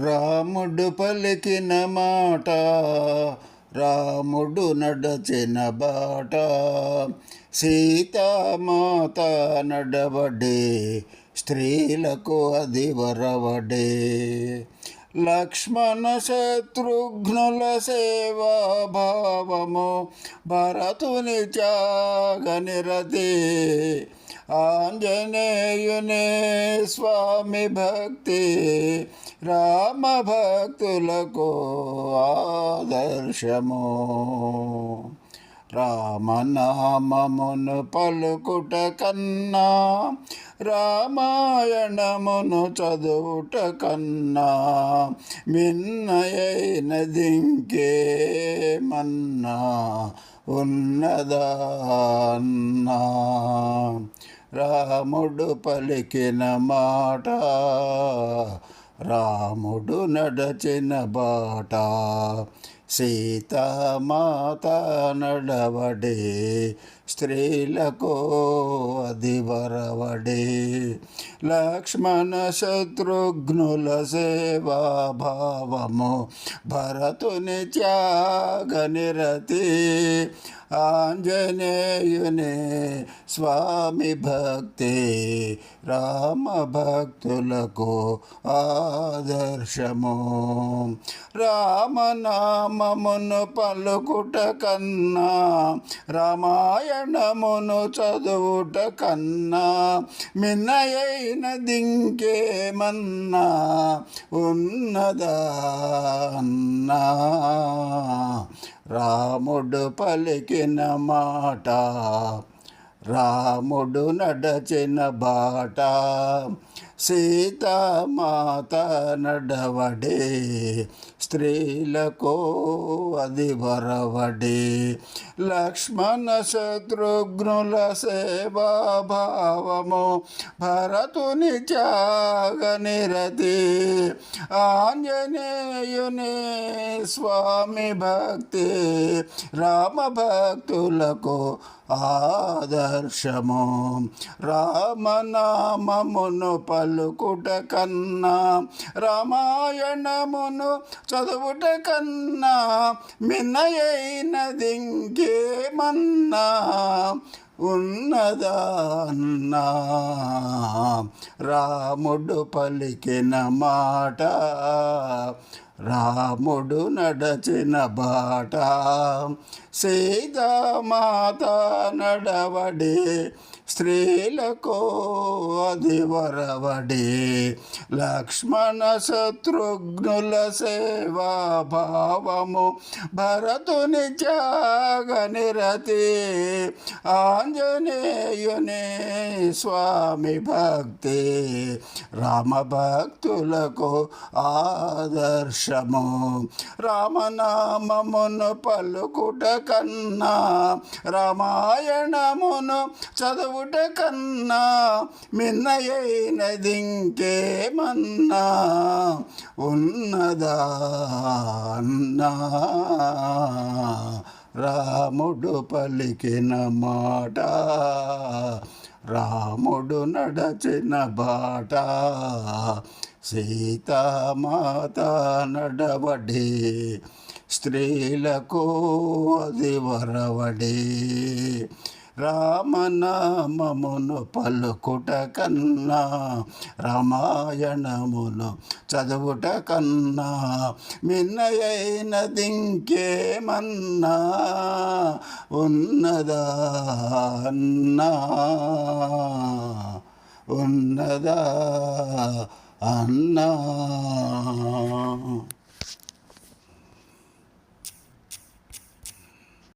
రాముడు పలికిన మాట రాముడు నడచిన బాట. సీతామాత నడవడే స్త్రీలకు అది వరవడే. లక్ష్మణ శత్రుఘ్నుల సేవా భావము భరతుని త్యాగనిరతి ఆంజనేయునే స్వామి భక్తి రామ భక్తులకు ఆదర్శము. రామనామమును పలుకుట కన్నా రామాయణమును చదువుట కన్నా మిన్నయైనదింకే మన్నా రాముడు పలికిన మాట రాముడు నడచిన బాట సీతామాత నడవడే స్త్రీలకు అది వరవడే లక్ష్మణ శత్రుఘ్నుల సేవా భావము భరతుని త్యాగ నిరతి. ఆంజనేయుని స్వామి భక్తి రామ భక్తులకు ఆదర్శము. రామనామమును పలుకుట కన్నా రామాయణమును చదువుట కన్నా మిన్నయైన దింకేమన్నా ఉన్నదా అన్నా. రాముడు పలికిన మాట రాముడు నడచిన బాట సీతామాత నడవడే స్త్రీలకు అది వరవడే. లక్ష్మణ శత్రుఘ్నుల సేవా భావము భరతుని త్యాగ ఆంజనేయుని స్వామి భక్తి రామ భక్తులకు హర్షము. రామనామమును పలుకుట కన్నా రామాయణమును చదువుట కన్నా మినయైనదింకేమన్నా ఉన్నదన్నా. రాముడు పలికిన మాట రాముడు నడచిన బాట సీతామాత నడవడే స్త్రీలకు అది లక్ష్మణ శత్రుఘ్నుల సేవా భావము భరతుని త్యాగ ఆంజనేయుని స్వామి భక్తి రామ భక్తులకు ఆదర్శము. రామనామమును పలుకుట కన్నా రామాయణమును చదువు చదువుట కన్నా మిన్నయైనదింకేమన్నా ఉన్నదా అన్నా. రాముడు పలికిన మాట రాముడు నడచిన బాట సీతామాత నడవడే స్త్రీలకు అది వరవడే. రామనామమును పలుకుట కన్నా రామాయణమును చదువుట కన్నా మిన్నయైనదింకేమన్నా ఉన్నదా అన్నా? ఉన్నదా అన్నా?